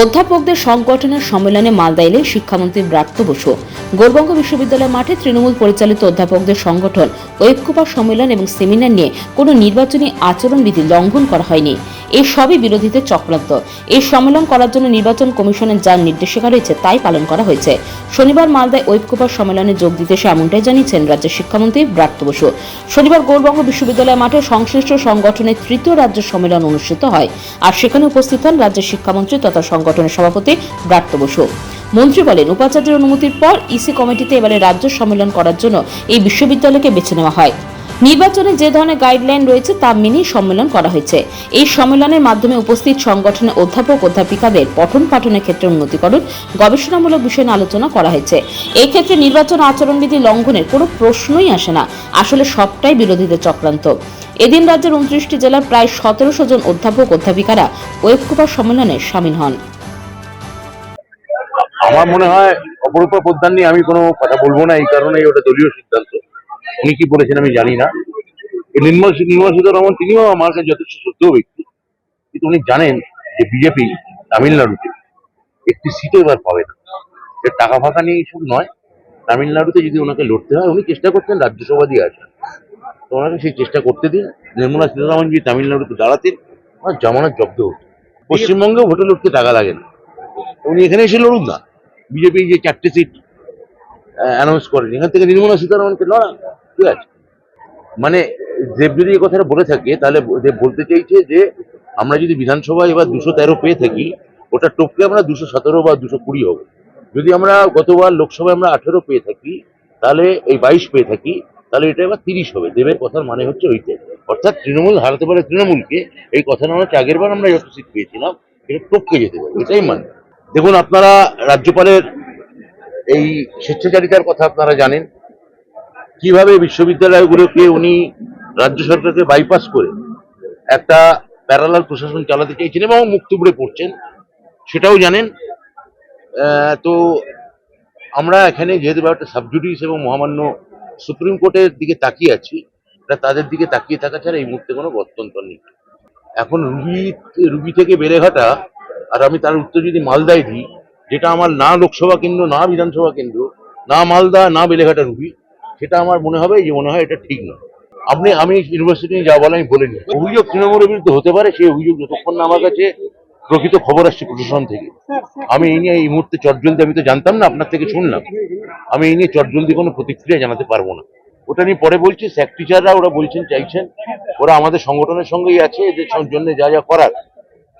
অধ্যাপকদের সংগঠনের সম্মেলনে মালদা এলেন শিক্ষামন্ত্রী ব্রাত্য বসু। গৌরবঙ্গ বিশ্ববিদ্যালয় মাঠে তৃণমূল পরিচালিত অধ্যাপকদের সংগঠন ঐক্যপা সম্মেলন এবং সেমিনার নিয়ে কোনো নির্বাচনী আচরণবিধি লঙ্ঘন করা হয়নি। এই সবই বিরোধীদের চক্রান্ত। এই সম্মেলন করার জন্য নির্বাচন কমিশনের যা নির্দেশিকা রয়েছে তাই পালন করা হয়েছে। শনিবার মালদায় ঐক্যপা সম্মেলনে যোগ দিতে এসে এমনটাই জানিয়েছেন রাজ্যের শিক্ষামন্ত্রী ব্রাত্য বসু। শনিবার গৌরবঙ্গ বিশ্ববিদ্যালয় মাঠে সংশ্লিষ্ট সংগঠনের তৃতীয় রাজ্য সম্মেলন অনুষ্ঠিত হয়। আর সেখানে উপস্থিত হন রাজ্যের শিক্ষামন্ত্রী তথা সংগঠনের সভাপতি ব্রাত্য বসু। মন্ত্রী বলেন, উপাচার্যের অনুমতির পর ইসি কমিটিতে এবারে রাজ্য সম্মেলন করার জন্য এই বিশ্ববিদ্যালয়কে বেছে নেওয়া হয়। নির্বাচনে যে ধরনের গাইডলাইন রয়েছে তা মেনেই সম্মেলন করা হয়েছে। এই সম্মেলনের মাধ্যমে উপস্থিত সংগঠনের অধ্যাপক, অধ্যাপিকাদের পঠন পাঠনের ক্ষেত্রে উন্নতিকরণ গবেষণামূলক বিষয় আলোচনা করা হয়েছে। এই ক্ষেত্রে নির্বাচন আচরণবিধি লঙ্ঘনের কোনো প্রশ্নই আসে না। আসলে সবটাই বিরোধীদের চক্রান্ত। এদিন রাজ্যের উনত্রিশটি জেলার প্রায় সতেরোশো জন অধ্যাপক অধ্যাপিকারা ঐক্যপার সম্মেলনে সামিল হন। আমার মনে হয় অপরূপা প্রধান নিয়ে আমি কোনো কথা বলব না, এই কারণে ওটা দলীয় সিদ্ধান্ত। উনি কি বলেছেন আমি জানি না। নির্মল নির্মল সীতারমন, তিনিও আমার কাছে যথেষ্ট শ্রদ্ধেয় ব্যক্তি। কিন্তু উনি জানেন যে বিজেপি তামিলনাড়ুতে একটি সিটও এবার পাবে না। টাকা ফাঁকা নিয়ে এইসব নয়। তামিলনাড়ুতে যদি ওনাকে লড়তে হয়, উনি চেষ্টা করতেন রাজ্যসভা দিয়ে আসেন। তো ওনাকে সেই চেষ্টা করতে দিন। নির্মলা সীতারামন যদি তামিলনাড়ুতে দাঁড়াতেন। ওনার জামানত জব্দ হতো। পশ্চিমবঙ্গেও ভোটে লড়তে টাকা লাগে না। উনি এখানে এসে লড়ুন না। বিজেপি যে চারটে সিট অ্যানাউন্স করেন। এখান থেকে নির্মলা সীতারামনকে লড়া ঠিক আছে? মানে দেব যদি এই কথাটা বলে থাকে, তাহলে দেব বলতে চাইছে যে, আমরা যদি বিধানসভায় এবার দুশো তেরো পেয়ে থাকি, ওটা টপকে আমরা দুশো সতেরো বা দুশো কুড়ি হবে। যদি আমরা গতবার লোকসভায় আমরা আঠেরো পেয়ে থাকি, তাহলে এই বাইশ পেয়ে থাকি তাহলে এটা এবার তিরিশ হবে। দেবের কথার মানে হচ্ছে ওইটাই। অর্থাৎ তৃণমূল হারাতে পারে তৃণমূলকে, এই কথাটা হচ্ছে আগের বার আমরা যত সিট পেয়েছিলাম এটা টপকে যেতে পারে, এটাই মানে। দেখুন, আপনারা রাজ্যপালের এই স্বেচ্ছাচারিতার কথা আপনারা জানেন। কীভাবে বিশ্ববিদ্যালয়গুলোকে উনি রাজ্য সরকারকে বাইপাস করে একটা প্যারালাল প্রশাসন চালাতে চাইছেন এবং মুক্তবুড়ে পড়ছেন, সেটাও জানেন। তো আমরা এখানে যেহেতু একটা সাবজুডিস এবং মহামান্য সুপ্রিম কোর্টের দিকে তাকিয়ে আছি তাদের দিকে তাকিয়ে থাকা ছাড়া এই মুহূর্তে কোনো গত্যন্তর নেই। এখন রুবি রুবি থেকে বেড়েঘাটা আর আমি তার উত্তর যদি মালদায় দিই, যেটা আমার না লোকসভা কেন্দ্র, না বিধানসভা কেন্দ্র, না মালদা, না বেলেঘাটা রুবি সেটা আমার মনে হবে যে মনে হয় এটা ঠিক নয়। আপনি, আমি ইউনিভার্সিটি যা বলে আমি বলিনি অভিযোগ তৃণমূলের বিরুদ্ধে হতে পারে, সেই অভিযোগ যতক্ষণ না আমার কাছে প্রকৃত খবর আসছে প্রশাসন থেকে। আমি এই নিয়ে এই মুহূর্তে চটজলদি, আমি তো জানতাম না, আপনার থেকে শুনলাম। আমি এই নিয়ে চটজলদি কোনো প্রতিক্রিয়া জানাতে পারব না। ওটা নিয়ে পরে বলছি স্যাক টিচাররা ওরা বলছেন চাইছেন ওরা আমাদের সংগঠনের সঙ্গেই আছে এদের জন্য যা যা করার।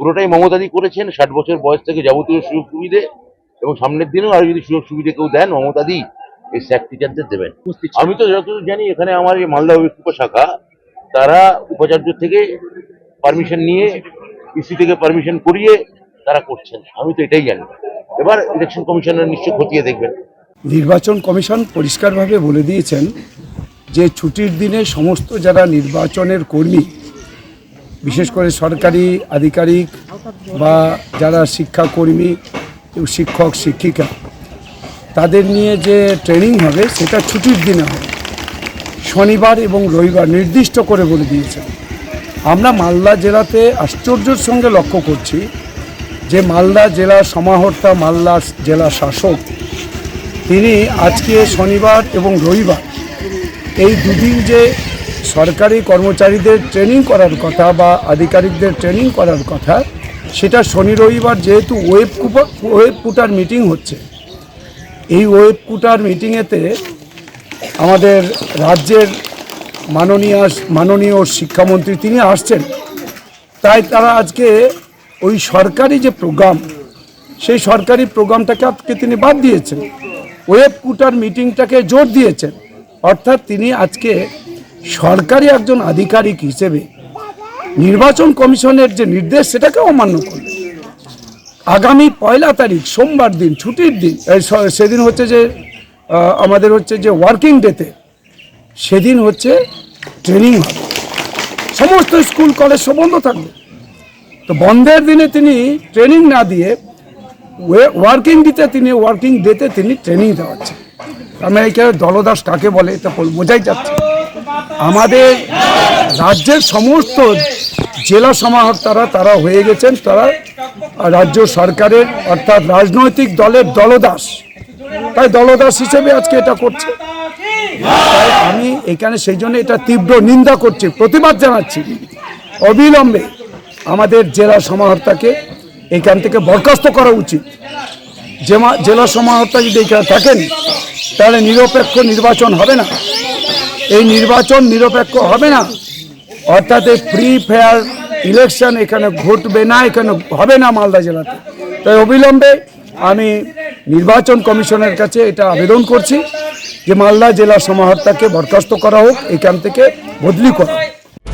পুরোটাই মমতাদি করেছেন ষাট বছর বয়স থেকে যাবতীয় সুযোগ সুবিধে এবং সামনের দিনেও আর যদি সুযোগ সুবিধে কেউ দেন মমতাদি এই স্যাক টিচারদের দেবেন। আমি তো যতদূর জানি এখানে আমার এই মালদা ঐক্য শাখা তারা উপাচার্য থেকে পারমিশন নিয়ে ইসি থেকে পারমিশন করিয়ে তারা করছেন। আমি তো এটাই জানি। এবার ইলেকশন কমিশনার নিশ্চয় খতিয়ে দেখবেন। নির্বাচন কমিশন পরিষ্কারভাবে বলে দিয়েছেন যে ছুটির দিনে সমস্ত যারা নির্বাচনের কর্মী, বিশেষ করে সরকারি আধিকারিক বা যারা শিক্ষাকর্মী, শিক্ষক, শিক্ষিকা, তাদের নিয়ে যে ট্রেনিং হবে সেটা ছুটির দিনে হবে। শনিবার এবং রবিবার নির্দিষ্ট করে বলে দিয়েছেন। আমরা মালদা জেলাতে আশ্চর্যের সঙ্গে লক্ষ্য করছি যে মালদা জেলার সমাহর্তা মালদা জেলা শাসক তিনি আজকে শনিবার এবং রবিবার এই দুদিন যে সরকারি কর্মচারীদের ট্রেনিং করার কথা বা আধিকারিকদের ট্রেনিং করার কথা, সেটা শনি রবিবার যেহেতু ওয়েব ওয়েব কুটার মিটিং হচ্ছে। এই ওয়েব কুটার মিটিংয়েতে আমাদের রাজ্যের মাননীয় মাননীয় শিক্ষামন্ত্রী তিনি আসছেন। তাই তারা আজকে ওই সরকারি যে প্রোগ্রাম, সেই সরকারি প্রোগ্রামটাকে আজকে তিনি বাদ দিয়েছেন। ওয়েব কুটার মিটিংটাকে জোর দিয়েছেন। অর্থাৎ তিনি আজকে সরকারি একজন আধিকারিক হিসেবে নির্বাচন কমিশনের যে নির্দেশ সেটাকে অমান্য করলেন। আগামী পয়লা তারিখ, সোমবার দিন, ছুটির দিন সেদিন হচ্ছে যে আমাদের হচ্ছে যে ওয়ার্কিং ডেতে, সেদিন হচ্ছে ট্রেনিং হবে। সমস্ত স্কুল, কলেজ সব বন্ধ থাকবে। তো বন্ধের দিনে তিনি ট্রেনিং না দিয়ে ওয়ার্কিং দিতে তিনি ওয়ার্কিং ডেতে তিনি ট্রেনিং দেওয়াচ্ছেন আমি এইখানে দলদাস কাকে বলে এটা বোঝাই যাচ্ছে। আমাদের রাজ্যের সমস্ত জেলা সমাহর্তারা তারা হয়ে গেছেন, তারা রাজ্য সরকারের অর্থাৎ রাজনৈতিক দলের দলদাস। তাই দলদাস হিসেবে আজকে এটা করছে। আমি এখানে সেই জন্য এটা তীব্র নিন্দা করছি, প্রতিবাদ জানাচ্ছি। অবিলম্বে আমাদের জেলা সমাহর্তাকে এখান থেকে বরখাস্ত করা উচিত। জেমা- জেলা সমাহর্তা যদি এখানে থাকেন, তাহলে নিরপেক্ষ নির্বাচন হবে না। এই নির্বাচন নিরপেক্ষ হবে না। অর্থাৎ এই ফ্রি ফেয়ার ইলেকশন এখানে ঘটবে না, এখানে হবে না মালদা জেলাতে। তাই অবিলম্বে আমি নির্বাচন কমিশনের কাছে এটা আবেদন করছি যে মালদা জেলা সমাহর্তাকে বরখাস্ত করা হোক, এখান থেকে বদলি করা।